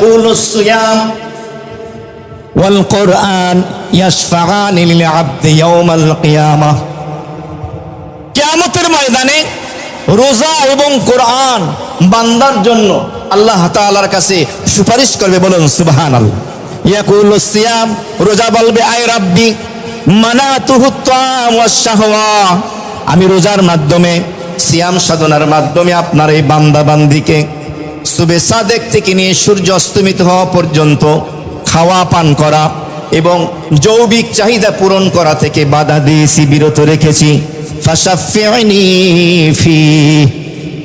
يقول الصيام والقرآن يشفعان للعبد يوم القيامة কিয়ামতের ময়দানে রোজা এবং কোরআন বান্দার জন্য আল্লাহ তাআলার কাছে সুপারিশ করবে বলুন সুবহানাল্লাহ ইয়াকুল সিয়াম রোজা বলবে আয় রাব্বি মানাতুহু তাম ওয়াস শাহওয়া আমি রোজার মাধ্যমে সিয়াম সাধনার মাধ্যমে আপনার এই বান্দা বান্দিকে সুবে সাদেক থেকে নিয়ে সূর্য অস্তমিত হওয়া পর্যন্ত খাওয়া, পান করা এবং যৌবিক চাহিদা পূরণ করা থেকে বাধা দিয়েছি, বিরত রেখেছি।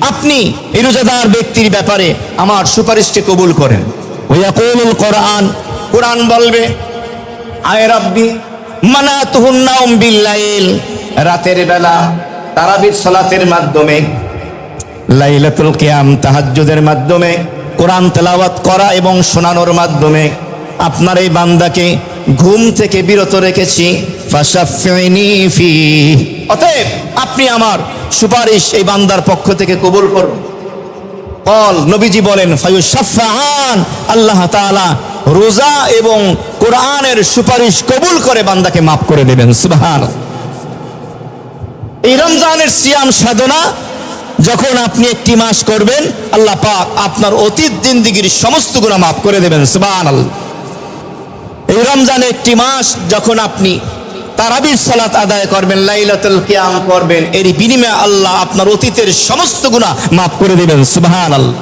আপনি রোজাদার ব্যক্তির ব্যাপারে আমার সুপারিশকে কবুল করেন। ওয়াকুলুল কোরআন কোরআন বলবে, আয় রাব্বি, মানাতুহুন নাউম বিল্লাইল রাতের বেলা তারাবির সালাতের মাধ্যমে লাইলাতুল কিয়াম তাহাজ্জুদের মাধ্যমে কোরআন তেলাওয়াত করা এবং শোনানোর মাধ্যমে আপনার এই বান্দাকে ঘুম থেকে বিরত রেখেছি। অতএব আপনি আমার সুপারিশ এই বান্দার পক্ষ থেকে কবুল করুন। কল নবীজি বলেন ফায়ুসাফান আল্লাহ তাআলা রোজা এবং কোরআনের সুপারিশ কবুল করে বান্দাকে মাফ করে দেবেন। সুবহান এই রমজানের সিয়াম সাধনা যখন আপনি একটি মাস করবেন, আল্লাহ পাক আপনার অতীত দিন দিগির সমস্ত গুণা মাফ করে দেবেন সুবান এই রমজানে একটি মাস যখন আপনি তারাবির সালাত আদায় করবেন, লাইলাতুল কিয়াম করবেন, এর বিনিময়ে আল্লাহ আপনার অতীতের সমস্ত গুণা মাফ করে দেবেন, সুবহানাল্লাহ।